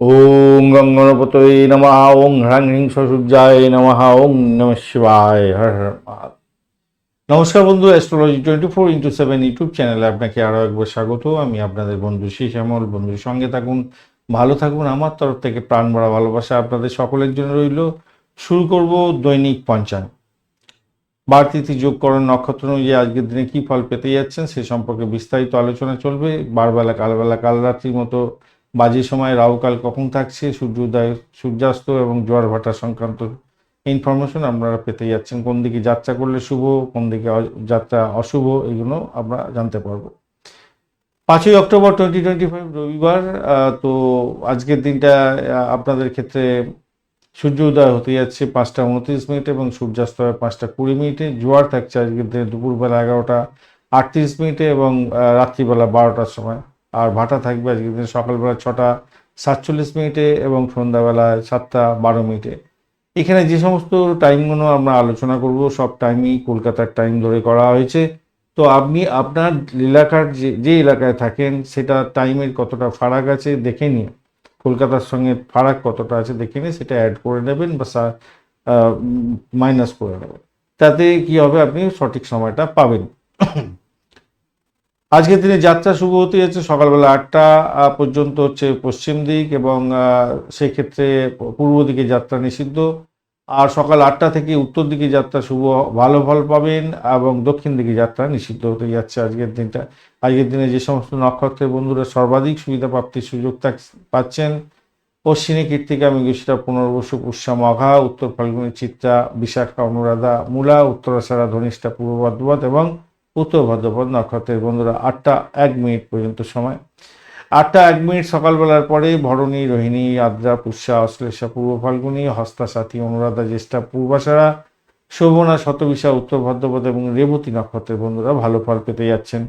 ওং গং গণপতয়ে নমঃ ওং হ্রাং হ্রিং সূর্যায় নমঃ ওং নম শিবায়, হর হর। নমস্কার বন্ধু astrology twenty four into seven YouTube চ্যানেলে আপনাকে আরও একবার স্বাগত। আমি আপনাদের বন্ধু শ্যামল। বন্ধুর সঙ্গে থাকুন, ভালো থাকুন। আমার তরফ থেকে প্রাণ ভরা ভালোবাসা আপনাদের সকলের জন্য রইল। শুরু করব দৈনিক পঞ্চাঙ্গ বাড়তিথি যোগকরণ নক্ষত্র অনুযায়ী আজকের দিনে কী ফল পেতে যাচ্ছেন সে সম্পর্কে বিস্তারিত আলোচনা চলবে। বারবেলা, কালবেলা কাল রাত্রির মতো বাজে সময় রাহুকাল কখন থাকছে, সূর্যোদয় সূর্যাস্ত এবং জোয়ার ভাটা সংক্রান্ত ইনফরমেশন আপনারা পেতে যাচ্ছেন। কোন দিকে যাত্রা করলে শুভ, কোন দিকে যাত্রা অশুভ, এগুলো আমরা জানতে পারব। পাঁচই অক্টোবর টোয়েন্টি টোয়েন্টি ফাইভ রবিবার তো আজকের দিনটা আপনাদের ক্ষেত্রে সূর্য উদয় হতে যাচ্ছে পাঁচটা উনত্রিশ মিনিট এবং সূর্যাস্ত হয় পাঁচটা কুড়ি মিনিটে। জোয়ার থাকছে আজকের দিনে দুপুরবেলা এগারোটা আটত্রিশ মিনিটে এবং রাত্রিবেলা বারোটার সময়। আর ভাটা থাকবে আজকের দিন সকালবেলা ছটা সাতচল্লিশ মিনিটে এবং সন্ধ্যাবেলায় সাতটা বারো মিনিটে। এখানে যে সমস্ত টাইমগুলো আমরা আলোচনা করব, সব টাইমই কলকাতার টাইম ধরে করা হয়েছে। তো আপনি আপনার এলাকার যে যে এলাকায় থাকেন, সেটা টাইমের কতটা ফারাক আছে দেখে নিয়ে কলকাতার সঙ্গে ফারাক কতটা আছে দেখে নিয়ে সেটা অ্যাড করে নেবেন বা মাইনাস করে নেবেন। তাতে কি হবে আপনি সঠিক সময়টা পাবেন। আজকের দিনে যাত্রা শুভ হতে যাচ্ছে সকালবেলা আটটা পর্যন্ত হচ্ছে পশ্চিম দিক এবং সেক্ষেত্রে পূর্ব দিকে যাত্রা নিষিদ্ধ। আর সকাল আটটা থেকে উত্তর দিকে যাত্রা শুভ, ভালো ফল পাবেন এবং দক্ষিণ দিকে যাত্রা নিষিদ্ধ হতে যাচ্ছে আজকের দিনটা। আজকের দিনে যে সমস্ত নক্ষত্রের বন্ধুরা সর্বাধিক সুবিধা প্রাপ্তির সুযোগ পাচ্ছেন। পশ্চিমী কীর্তিকা মৃগশিরা পুনর্বসু, পুষ্যা, মঘা, উত্তর ফাল্গুনী চিত্রা, বিশাখা, অনুরাধা, মূলা উত্তরাষাঢ়া ধনিষ্ঠা পূর্ব ভাদ্রপদ এবং উত্তর ভাদ্রপদ নক্ষত্রের বন্ধুরা, আটটা এক মিনিট পর্যন্ত সময়। আটটা এক মিনিট সকালবেলার পরে ভরণী, রোহিণী, আদ্রা, পুষ্যা, অশ্লেষা, পূর্ব ফাল্গুনী হস্তা সাথী অনুরাধা, জ্যেষ্ঠা পূর্বাসারা শোভনা, শতবিশা, উত্তর ভাদ্রপদ এবং রেবতী নক্ষত্রের বন্ধুরা ভালো ফল পেতে যাচ্ছেন।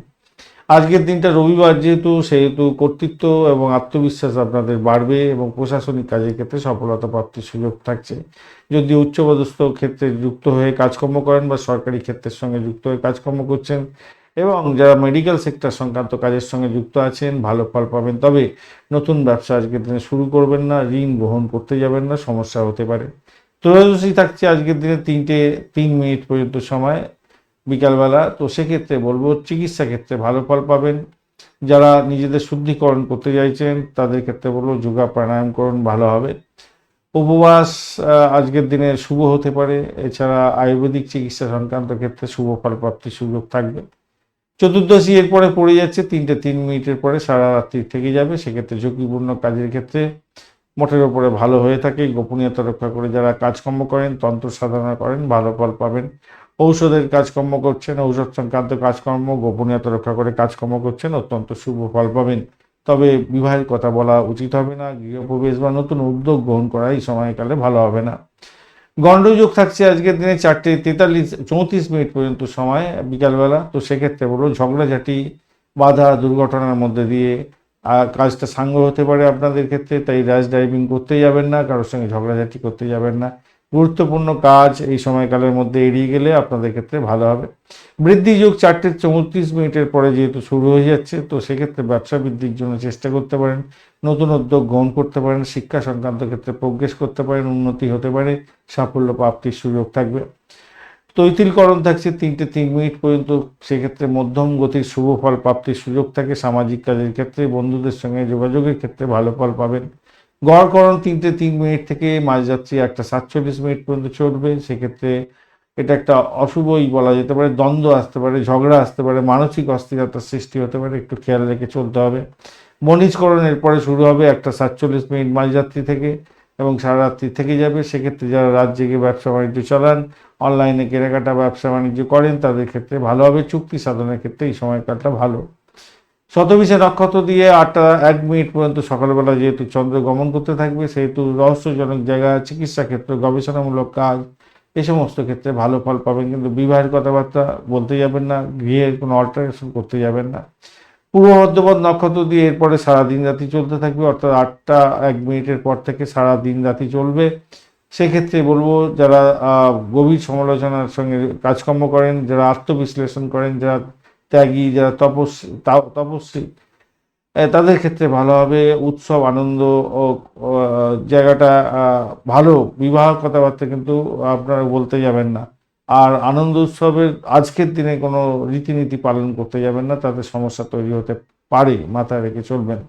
আজকের দিনটা রবিবার যেহেতু, সেহেতু কর্তৃত্ব এবং আত্মবিশ্বাস আপনাদের বাড়বে এবং প্রশাসনিক কাজের ক্ষেত্রে সফলতা প্রাপ্তির সুযোগ থাকছে। যদি উচ্চপদস্থ ক্ষেত্রে যুক্ত হয়ে কাজকর্ম করেন বা সরকারি ক্ষেত্রের সঙ্গে যুক্ত হয়ে কাজকর্ম করছেন এবং যারা মেডিকেল সেক্টর সংক্রান্ত কাজের সঙ্গে যুক্ত আছেন, ভালো ফল পাবেন, তবে নতুন ব্যবসা আজকের দিনে শুরু করবেন না, ঋণ গ্রহণ করতে যাবেন না, সমস্যা হতে পারে। ত্রয়োদশী থাকছে আজকের দিনে তিনটে তিন মিনিট পর্যন্ত সময়। বিকালবেলা, তো সেক্ষেত্রে বলব চিকিৎসা ক্ষেত্রে ভালো ফল পাবেন। যারা নিজেদের শুদ্ধিকরণ করতে চাইছেন, তাদের ক্ষেত্রে বলব যোগা প্রাণায়াম করুন ভালো হবে। উপবাস আজকের দিনে শুভ হতে পারে। এছাড়া আয়ুর্বেদিক চিকিৎসা সংক্রান্ত ক্ষেত্রে শুভ ফল প্রাপ্তির সুযোগ থাকবে। চতুর্দশী এরপরে পড়ে যাচ্ছে, তিনটে তিন মিনিটের পরে সারা রাত্রি থেকে যাবে। সেক্ষেত্রে ঝুঁকিপূর্ণ কাজের ক্ষেত্রে মোটের ওপরে ভালো হয়ে থাকে। গোপনীয়তা রক্ষা করে যারা কাজকর্ম করেন, তন্ত্র সাধনা করেন, ভালো ফল পাবেন। ঔষধের কাজকর্ম করছেন, ঔষধ সংক্রান্ত কাজকর্ম, গোপনীয়তা রক্ষা করে কাজকর্ম করছেন, অত্যন্ত শুভ ফল পাবেন। তবে বিবাহের কথা বলা উচিত হবে না, গৃহপ্রবেশ বা নতুন উদ্যোগ গ্রহণ করা এই সময়কালে ভালো হবে না। গণ্ডযোগ থাকছে আজকের দিনে চারটে তেতাল্লিশ, চৌত্রিশ মিনিট পর্যন্ত সময় বিকালবেলা। তো সেক্ষেত্রে বলব ঝগড়াঝাটি, বাধা, দুর্ঘটনার মধ্যে দিয়ে কাজটা সাঙ্গ হতে পারে আপনাদের ক্ষেত্রে, তাই র্যাশ ড্রাইভিং করতে যাবেন না, কারোর সঙ্গে ঝগড়াঝাটি করতে যাবেন না। গুরুত্বপূর্ণ কাজ এই সময়কালের মধ্যে এড়িয়ে গেলে আপনাদের ক্ষেত্রে ভালো হবে। বৃদ্ধি যোগ চারটে চৌত্রিশ মিনিটের পরে যেহেতু শুরু হয়ে যাচ্ছে, তো সেক্ষেত্রে ব্যবসা বৃদ্ধির জন্য চেষ্টা করতে পারেন, নতুন উদ্যোগ গ্রহণ করতে পারেন, শিক্ষা সংক্রান্ত ক্ষেত্রে প্রোগ্রেস করতে পারেন, উন্নতি হতে পারে, সাফল্য প্রাপ্তির সুযোগ থাকবে। তৈতিলকরণ থাকছে তিনটে তিন মিনিট পর্যন্ত, সেক্ষেত্রে মধ্যম গতির শুভ ফল প্রাপ্তির সুযোগ থাকে, সামাজিক কাজের ক্ষেত্রে বন্ধুদের সঙ্গে যোগাযোগের ক্ষেত্রে ভালো ফল পাবেন। গড়করণ তিনটে তিন মিনিট থেকে মাঝযাত্রী একটা সাতচল্লিশ মিনিট পর্যন্ত চলবে সেক্ষেত্রে এটা একটা অশুভই বলা যেতে পারে, দ্বন্দ্ব আসতে পারে, ঝগড়া আসতে পারে, মানসিক অস্থিরতার সৃষ্টি হতে পারে, একটু খেয়াল রেখে চলতে হবে। বণিজকরণ এরপরে শুরু হবে একটা সাতচল্লিশ মিনিট মাঝযাত্রী থেকে এবং সারা রাত্রি থেকে যাবে। সেক্ষেত্রে যারা রাত জেগে ব্যবসা বাণিজ্য চালান, অনলাইনে কেনাকাটা, ব্যবসা বাণিজ্য করেন, তাদের ক্ষেত্রে ভালো হবে, চুক্তি সাধনের ক্ষেত্রে এই সময়কালটা ভালো। শতবিশে নক্ষত্র দিয়ে আটটা এক মিনিট পর্যন্ত সকালবেলা যেহেতু চন্দ্র গমন করতে থাকবে, সেহেতু রহস্যজনক জায়গা চিকিৎসা ক্ষেত্র, গবেষণামূলক কাজ, এ সমস্ত ক্ষেত্রে ভালো ফল পাবেন। কিন্তু বিবাহের কথাবার্তা বলতে যাবেন না, গৃহের কোনো অল্টারেশন করতে যাবেন না। পূর্ব মধ্যপদ নক্ষত্র দিয়ে এরপরে সারা দিন রাতি চলতে থাকবে, অর্থাৎ আটটা এক মিনিটের পর থেকে সারা দিন রাতি চলবে। সেক্ষেত্রে বলব, যারা গভীর সমালোচনার সঙ্গে কাজকর্ম করেন, যারা আত্মবিশ্লেষণ করেন, যারা ত্যাগী, যারা তপস্বী তপস্বী তাদের ক্ষেত্রে ভালো হবে, উৎসব, আনন্দ ও জায়গাটা ভালো। বিবাহ কথাবার্তা কিন্তু আপনারা বলতে যাবেন না। আর আনন্দ উৎসবের আজকের দিনে কোনো রীতিনীতি পালন করতে যাবেন না, তাতে সমস্যা তৈরি হতে পারে, মাথায় রেখে চলবেন।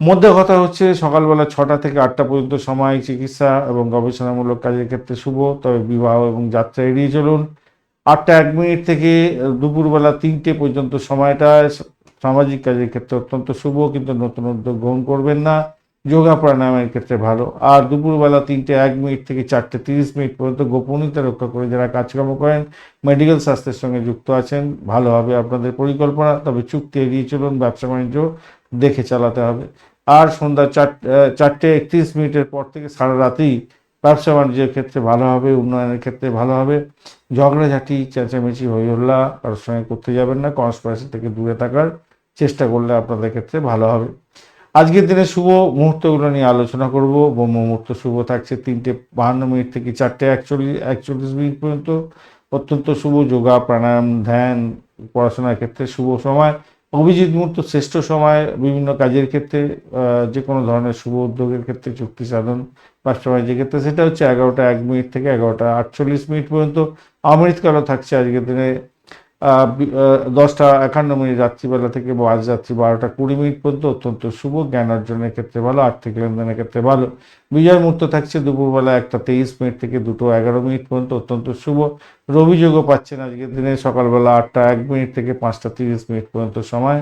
মধ্যে কথা হচ্ছে, সকালবেলা ছটা থেকে আটটা পর্যন্ত সময়, চিকিৎসা এবং গবেষণামূলক কাজের ক্ষেত্রে শুভ, তবে বিবাহ এবং যাত্রা এড়িয়ে চলুন। আটটা এক মিনিট থেকে দুপুরবেলা তিনটে পর্যন্ত সময়টা সামাজিক কাজের ক্ষেত্রে অত্যন্ত শুভ, কিন্তু নতুন উদ্যোগ গ্রহণ করবেন না। যোগা প্রাণায়ামের ক্ষেত্রে ভালো। আর দুপুরবেলা তিনটে এক মিনিট থেকে চারটে তিরিশ মিনিট পর্যন্ত গোপনীয়তা রক্ষা করে যারা কাজকর্ম করেন, মেডিকেল স্বাস্থ্যের সঙ্গে যুক্ত আছেন, ভালো হবে আপনাদের পরিকল্পনা। তবে চুক্তি এড়িয়ে চলুন, ব্যবসা বাণিজ্য দেখে চালাতে হবে। আর সন্ধ্যা চার চারটে একত্রিশ মিনিটের পর থেকে সারা রাতেই ব্যবসা বাণিজ্যের ক্ষেত্রে ভালো হবে, উন্নয়নের ক্ষেত্রে ভালো হবে। ঝগড়াঝাটি, চেঁচামেচি হই হল্লা কারোর সঙ্গে করতে যাবেন না কনস্পারেসি থেকে দূরে থাকার চেষ্টা করলে আপনাদের ক্ষেত্রে ভালো হবে। আজকের দিনে শুভ মুহূর্তগুলো নিয়ে আলোচনা করব। ব্রহ্ম মুহূর্ত শুভ থাকছে তিনটে বাহান্ন মিনিট থেকে চারটে একচল্লিশ একচল্লিশ মিনিট পর্যন্ত। অত্যন্ত শুভ যোগা, প্রাণায়াম, ধ্যান, পড়াশোনার ক্ষেত্রে শুভ সময়। অভিজিৎ মুহূর্ত শ্রেষ্ঠ সময় বিভিন্ন কাজের ক্ষেত্রে যে কোনো ধরনের শুভ উদ্যোগের ক্ষেত্রে চুক্তি সাধন বা সময় যে ক্ষেত্রে, সেটা হচ্ছে এগারোটা এক মিনিট থেকে এগারোটা আটচল্লিশ মিনিট পর্যন্ত। অমৃতকালও থাকছে আজকের দিনে। দশটা একান্ন মিনিট রাত্রিবেলা থেকে আজ রাত্রি বারোটা কুড়ি মিনিট পর্যন্ত অত্যন্ত শুভ, জ্ঞান অর্জনের ক্ষেত্রে ভালো, আর্থিক লেনদেনের ক্ষেত্রে ভালো। বিজয় মুহূর্ত থাকছে দুপুরবেলা একটা তেইশ মিনিট থেকে দুটো এগারো মিনিট পর্যন্ত অত্যন্ত শুভ। রবি যোগও পাচ্ছেন আজকের দিনে সকালবেলা আটটা এক মিনিট থেকে পাঁচটা তিরিশ মিনিট পর্যন্ত সময়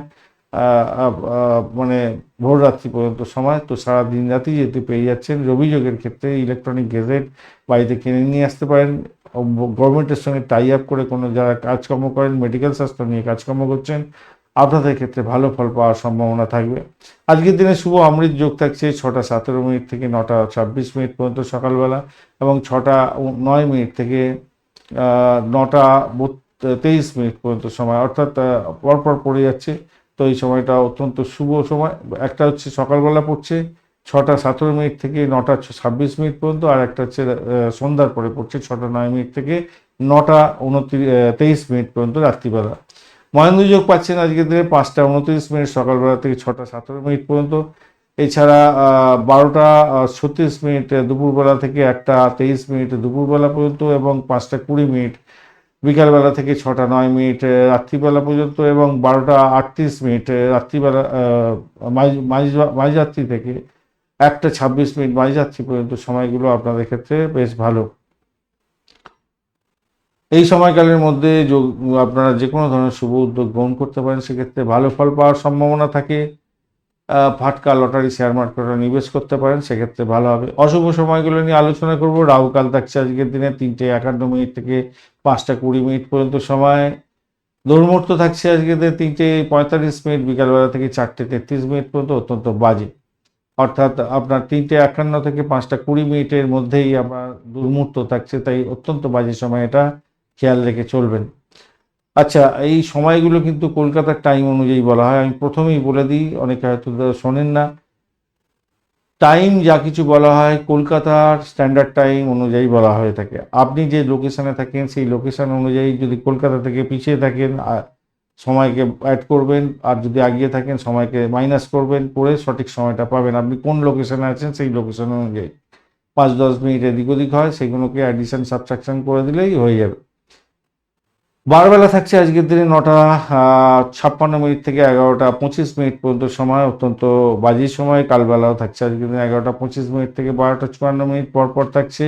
মানে ভোর রাত্রি পর্যন্ত সময়। তো সারা দিন রাতেই যেহেতু পেয়ে যাচ্ছেন রবি যোগের ক্ষেত্রে ইলেকট্রনিক গেজেট বাড়িতে কিনে নিয়ে আসতে পারেন। গভর্নমেন্টের সঙ্গে টাই আপ করে কোনো যারা কাজকর্ম করেন মেডিকেল স্বাস্থ্য নিয়ে কাজকর্ম করছেন, আপনাদের ক্ষেত্রে ভালো ফল পাওয়ার সম্ভাবনা থাকবে। আজকের দিনে শুভ অমৃত যোগ থাকছে ছটা সতেরো মিনিট থেকে নটা ছাব্বিশ মিনিট পর্যন্ত সকালবেলা এবং ছটা নয় মিনিট থেকে নটা তেইশ মিনিট পর্যন্ত সময়। অর্থাৎ পরপর পড়ে যাচ্ছে। তো এই সময়টা অত্যন্ত শুভ সময়। একটা হচ্ছে সকালবেলা পড়ছে ছটা সতেরো মিনিট থেকে নটা ছাব্বিশ মিনিট পর্যন্ত, আর একটা হচ্ছে সন্ধ্যার পরে পড়ছে ছটা নয় মিনিট থেকে নটা উনত্রিশ তেইশ মিনিট পর্যন্ত রাত্রিবেলা। মহেন্দ্র যোগ পাচ্ছেন আজকের দিনে পাঁচটা উনত্রিশ মিনিট, সকালবেলা থেকে ছটা সতেরো মিনিট পর্যন্ত। এছাড়া বারোটা ছত্রিশ মিনিট দুপুরবেলা থেকে একটা তেইশ মিনিট দুপুরবেলা পর্যন্ত এবং পাঁচটা কুড়ি মিনিট। বিকালবেলা থেকে ছটা নয় মিনিট রাত্রিবেলা পর্যন্ত এবং বারোটা আটত্রিশ মিনিট রাত্রিবেলা মাঝ- মাঝ- মাঝরাত্রি থেকে একটা ছাব্বিশ মিনিট মাঝরাত্রি পর্যন্ত সময়গুলো আপনাদের ক্ষেত্রে বেশ ভালো। এই সময়কালের মধ্যে আপনারা যে কোনো ধরনের শুভ উদ্যোগ গ্রহণ করতে পারেন, সেক্ষেত্রে ভালো ফল পাওয়ার সম্ভাবনা থাকে। ফাটকা, লটারি শেয়ার মার্কেটে নিবেশ করতে পারেন, সেক্ষেত্রে ভালো হবে। অশুভ সময়গুলো নিয়ে আলোচনা করব। রাহুকাল থাকছে আজকের দিনে তিনটে একান্ন মিনিট থেকে পাঁচটা কুড়ি মিনিট পর্যন্ত সময়। দৌড়মুহূর্ত থাকছে আজকের দিনে তিনটে পঁয়তাল্লিশ মিনিট, বিকালবেলা থেকে চারটে তেত্রিশ মিনিট পর্যন্ত অত্যন্ত বাজে। অর্থাৎ আপনার তিনটে একান্ন থেকে পাঁচটা কুড়ি মিনিটের মধ্যেই আপনার দুর্মূর্ত থাকছে, তাই অত্যন্ত বাজে সময় এটা। খেয়াল রেখে চলবেন। আচ্ছা এই সময়গুলো কিন্তু কলকাতার টাইম অনুযায়ী বলা হয়। আমি প্রথমেই বলে দিই, অনেকে হয়তো শোনেন না। টাইম যা কিছু বলা হয়, কলকাতার স্ট্যান্ডার্ড টাইম অনুযায়ী বলা হয়ে থাকে। আপনি যে লোকেশানে থাকেন, সেই লোকেশান অনুযায়ী যদি কলকাতা থেকে পিছিয়ে থাকেন সময়কে অ্যাড করবেন, আর যদি আগিয়ে থাকেন, সময়কে মাইনাস করবেন, করে সঠিক সময়টা পাবেন। আপনি কোন লোকেশনে আছেন, সেই লোকেশন অনুযায়ী। পাঁচ দশ মিনিট এদিক ওদিক হয়, সেগুলোকে অ্যাডিশন সাবট্রাকশন করে দিলেই হয়ে যাবে। বারবেলা থাকছে আজকের দিনে নটা ছাপ্পান্ন মিনিট থেকে এগারোটা পঁচিশ মিনিট পর্যন্ত সময়, অত্যন্ত বাজি সময়। কালবেলাও থাকছে আজকের দিনে এগারোটা পঁচিশ মিনিট থেকে বারোটা চুয়ান্ন মিনিট পর পর থাকছে।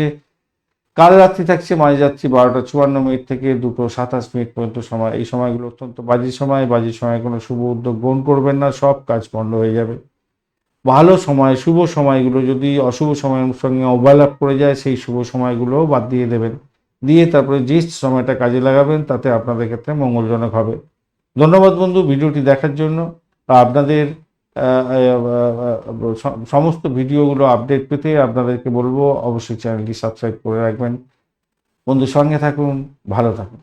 কাল রাত্রি থাকছে মাঝে যাচ্ছি বারোটা চুয়ান্ন মিনিট থেকে দুটো সাতাশ মিনিট পর্যন্ত সময়। এই সময়গুলো অত্যন্ত বাজি সময়। বাজি সময় কোনো শুভ উদ্যোগ গ্রহণ করবেন না, সব কাজ বন্ধ হয়ে যাবে। ভালো সময়, শুভ সময়গুলো যদি অশুভ সময়ের সঙ্গে ওভারল্যাপ করে যায়, সেই শুভ সময়গুলো বাদ দিয়ে দেবেন। দিয়ে তারপরে যে সময়টা কাজে লাগাবেন, তাতে আপনাদের ক্ষেত্রে মঙ্গলজনক হবে। ধন্যবাদ বন্ধু ভিডিওটি দেখার জন্য। আপনাদের সমস্ত ভিডিওগুলো আপডেট পেতে আপনাদেরকে বলব, অবশ্যই চ্যানেলটি সাবস্ক্রাইব করে রাখবেন। বন্ধুর সঙ্গে থাকুন, ভালো থাকুন।